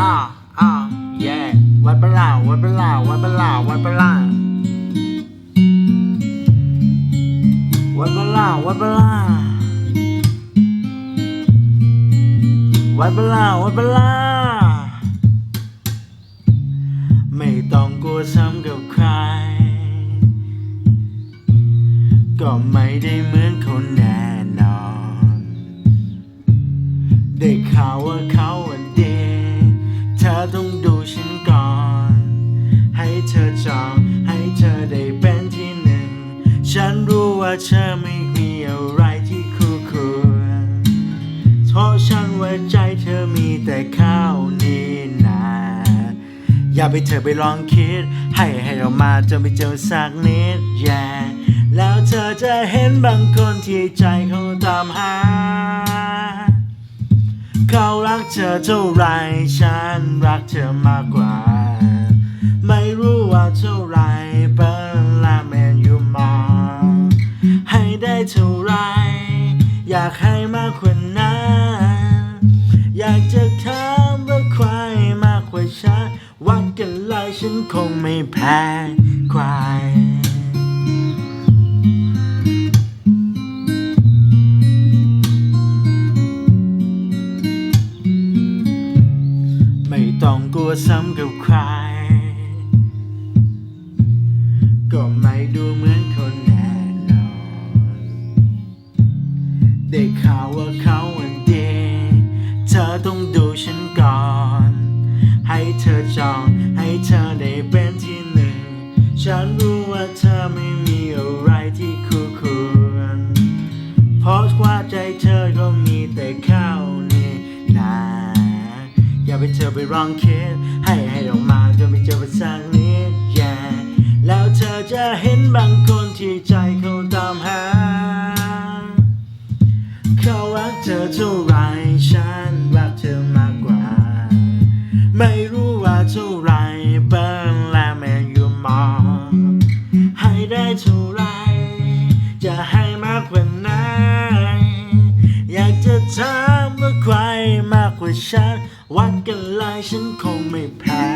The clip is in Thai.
อ่าอ่าเย่วัดเปล่าวัดเปล่าวัดเปล่าวัดเปล่าวัดเปล่าวัดเปล่าวัดเปล่าวัดเปล่าไม่ต้องกลัวซ้ำกับใคร ก็ไม่ได้เหมือนคนแน่น อต้องดูฉันก่อน ให้เธอจอง ให้เธอได้เป็นที่หนึ่ง ฉันรู้ว่าเธอไม่มีอะไรที่คู่ควรเพราะฉันว่าใจเธอมีแต่ข้าวนี่นาอย่าไปเธอไปลองคิด ให้ให้ออกมาจนไปเจอสักนิด yeah แล้วเธอจะเห็นบางคนที่ใจเขาตามหา เขารักเธอเท่าไรฉันรักเธอมากกว่า ไม่รู้ว่าเท่าไรเปิ้ลและแมนยูมองให้ได้เท่าไร อยากให้มากกว่านั้นอยากจะถามว่าใครมากกว่าฉันวัดกันเลยฉันคงไม่แพ้ใคร ต้องกลัวซ้ำกับใคร ก็ไม่ดูเหมือนคนแน่นอน ได้ข่าวว่าเขาวันดี เธอต้องดูฉันก่อน ให้เธอจอง ให้เธอได้เป็นที่หนึ่ง ฉันรู้ว่าเธอไม่มีอะไรที่คู่ควรเพราะว่าใจเธอก็มีแต่ เธอไปลองคิด ให้ให้ออกมาจนไปเจอไปสักนิด yeah แล้วเธอจะเห็นบางคนที่ใจเขาตามหา เขารักเธอเท่าไรฉันรักเธอมากกว่า ไม่รู้ว่าเท่าไรเปิ้ลและแมนยูมอง ให้ได้เท่าไร จะให้มากกว่านั้นอยากจะถามว่าใครมากกว่าฉัน วัดกันเลยฉันคงไม่แพ้